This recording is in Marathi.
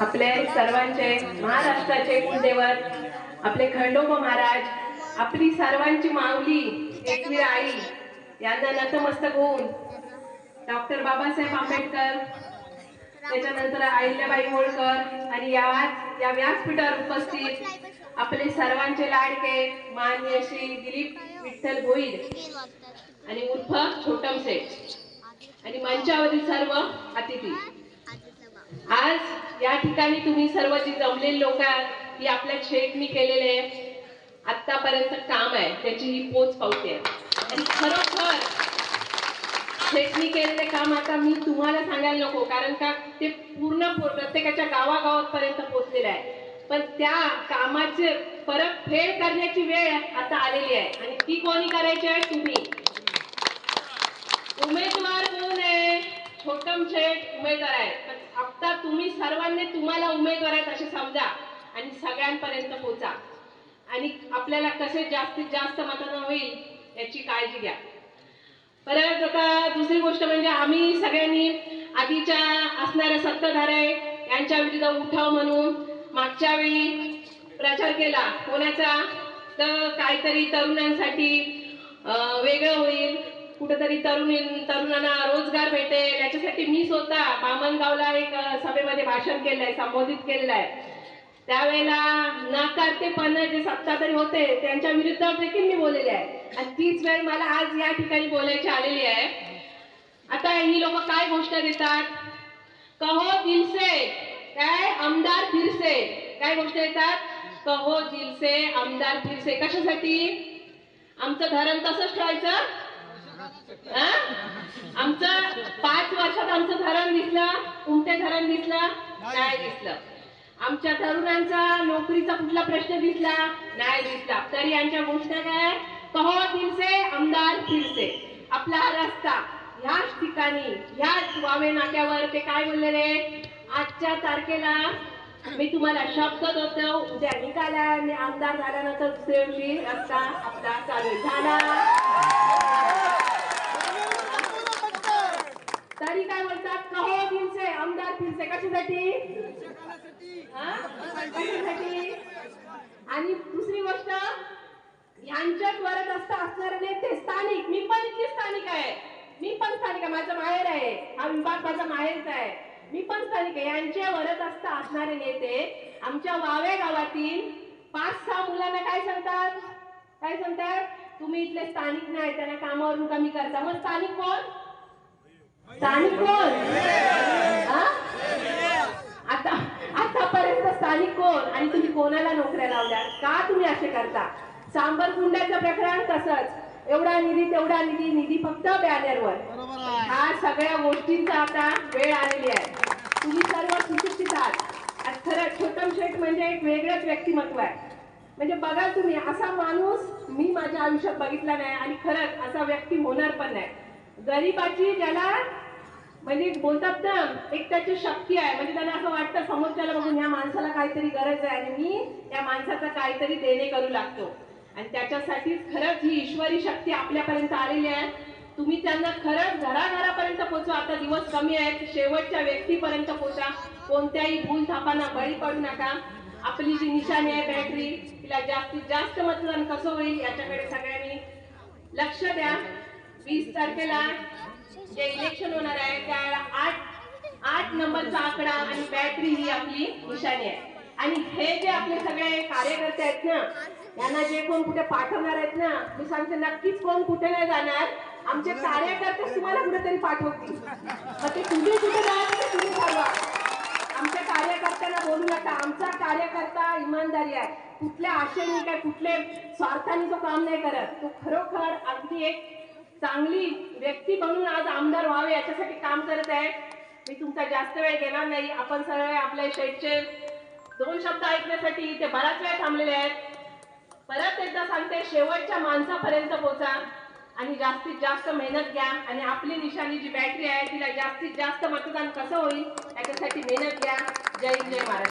आपले सर्वांचे महाराष्ट्राचे कुलदेवत आपले खंडोबा महाराज आपली सर्वांची माऊली एकवीर आई यांना नतमस्तक होऊन डॉक्टर बाबासाहेब आंबेडकर त्याच्यानंतर अहिल्याबाई होळकर आणि या या व्यासपीठावर उपस्थित आपले सर्वांचे लाडके मान्य श्री दिलीप विठ्ठल भोईर आणि उर्फ छोटम शेठ आणि मंचावरील सर्व अतिथी. आज या ठिकाणी तुम्ही सर्व जी जमलेली लोक आहात ही आपल्या शेठनी केलेले आतापर्यंत काम आहे त्याची ही पोच पावते आणि खरोखर शेठनी केलेले काम आता मी तुम्हाला सांगायला नको कारण का ते पूर्ण प्रत्येकाच्या गावागावापर्यंत पोहोचलेलं आहे. पण त्या कामाचे परत फेड करण्याची वेळ आता आलेली आहे. आणि ती कोणी करायची आहे? तुम्ही. उमेदवार कोण आहे छोटम शेठ उमेदवार आहे. तर आता तुम्ही सर्वांनी तुम्हाला उमेदवार आहेत असे समजा आणि सगळ्यांपर्यंत पोचा. आणि आपल्याला कसे जास्तीत जास्त मतदान होईल याची काळजी घ्या. परत आता दुसरी गोष्ट म्हणजे आम्ही सगळ्यांनी आधीच्या असणाऱ्या सत्ताधारे यांच्या विरुद्ध उठाव म्हणून मागच्या वेळी प्रचार केला. कोणाचा? तर काहीतरी तरुणांसाठी वेगळं होईल. कुठेतरी तरुणी तरुणांना रोजगार भेटेल. याच्यासाठी मी स्वतः बामणगावला एक सभेमध्ये भाषण केलंय संबोधित केलेलं आहे त्यावेळेला नाकारतेपण जे सत्ताधारी होते त्यांच्या विरुद्ध देखील मी बोललेले आहे. आणि तीच वेळ मला आज या ठिकाणी बोलायची आलेली आहे. आता ही लोक काय गोष्ट देतात? कहो दिलसे काय आमदार फिरसे. काय गोष्ट येतात कहो दिलसे आमदार फिरसे. कशासाठी? आमचं धरण तसंच ठेवायचं? आमचं पाच वर्षात आमचं धरण दिसलं उमटे धरण दिसलं नाही दिसलं. आमच्या तरुणांचा नोकरीचा कुठला प्रश्न दिसला नाही दिसला. तरी यांच्या गोष्ट काय? कहो दिलसे आमदार फिरसे. आपला हा रस्ता ह्याच ठिकाणी ह्याच वावे नाक्यावर ते काय बोललेले आजच्या तारखेला मी तुम्हाला शब्द देतो उद्या निघाला आणि आमदार झाल्यानंतर दुसऱ्या दिवशी रस्ता आपला चालू झाला तरी काय बोलतात कहो दिलसे आमदार फिरसे कशासाठी हा? कशासाठी आणि दुसरी गोष्ट यांच्यात वरत असता असणारे नेते स्थानिक. मी पण इथली स्थानिक आहे. मी पण स्थानिक आहे. माझं माहेर आहे. हा विभाग माझा माहेरचा आहे. मी पण स्थानिक आहे. यांच्या वरत असता असणारे नेते आमच्या वावे गावातील पाच सहा मुलांना काय सांगतात? काय सांगतात? तुम्ही इथले स्थानिक नाही. त्यांना कामावरून कमी करता. मग स्थानिक कोण? स्थानिक कोण हा? आता आतापर्यंत स्थानिक कोण आणि तुम्ही कोणाला नोकऱ्या लावल्या का तुम्ही असे करता? सांबर गुंड्याचं प्रकरण तसंच. एवढा निधी तेवढा निधी निधी फक्त बॅनरवर ह्या सगळ्या गोष्टींचा आता वेळ आलेली आहे. तुम्ही सर्व सुशिक्षित आहात. आणि खरं छोटम शेठ म्हणजे एक वेगळंच व्यक्तिमत्व आहे. म्हणजे बघा तुम्ही असा माणूस मी माझ्या आयुष्यात बघितला नाही आणि खरंच असा व्यक्ती होणार पण नाही. गरीबाची ज्याला म्हणजे बोलतात ना एक त्याची शक्ती आहे. म्हणजे त्यांना असं वाटतं समोरच्याला बघून या माणसाला काहीतरी गरज आहे आणि मी त्या माणसाचा काहीतरी देणे करू लागतो. आणि त्याच्यासाठीच खरंच ही ईश्वरी शक्ती आपल्यापर्यंत आलेली आहे. तुम्ही त्यांना खरंच घराघरापर्यंत पोचवा. आता दिवस कमी आहेत. शेवटच्या व्यक्तीपर्यंत पोचा. कोणत्याही भूल थापांना बळी पडू नका. आपली जी निशाणी आहे बॅटरी तिला जास्तीत जास्त मतदान कसं होईल याच्याकडे सगळ्यांनी लक्ष द्या. वीस तारखेला जे इलेक्शन होणार आहे त्यावेळेला आठ आठ नंबरचा आकडा आणि बॅटरी ही आपली निशाणी आहे. आणि हे जे आपले सगळे कार्यकर्ते आहेत ना यांना जे कोण कुठे पाठवणार आहेत ना मी सांगते नक्कीच कोण कुठे नाही जाणार. आमचे कार्यकर्ते तुम्हाला कुठेतरी पाठवतील. मग ते तुम्ही कुठे जाणार ते तुम्ही ठरवा. आमच्या कार्यकर्त्यांना बोलू नका. आमचा कार्यकर्ता इमानदारी आहे. कुठल्या आशेने काय कुठले स्वार्थाने तो काम नाही करत. तो खरोखर अगदी एक चांगली व्यक्ती म्हणून आज आमदार व्हावे याच्यासाठी काम करत आहे. मी तुमचा जास्त वेळ घेणार नाही. आपण सगळे आपल्या शेठचे दोन शब्द ऐकण्यासाठी ते बराच वेळ थांबलेले आहेत परत एकदा सांगते शेवटच्या माणसापर्यंत पोचा आणि जास्तीत जास्त मेहनत घ्या आणि आपली निशाणी जी बॅटरी आहे तिला जास्तीत जास्त मतदान कसं होईल याच्यासाठी मेहनत घ्या. जय जय महाराज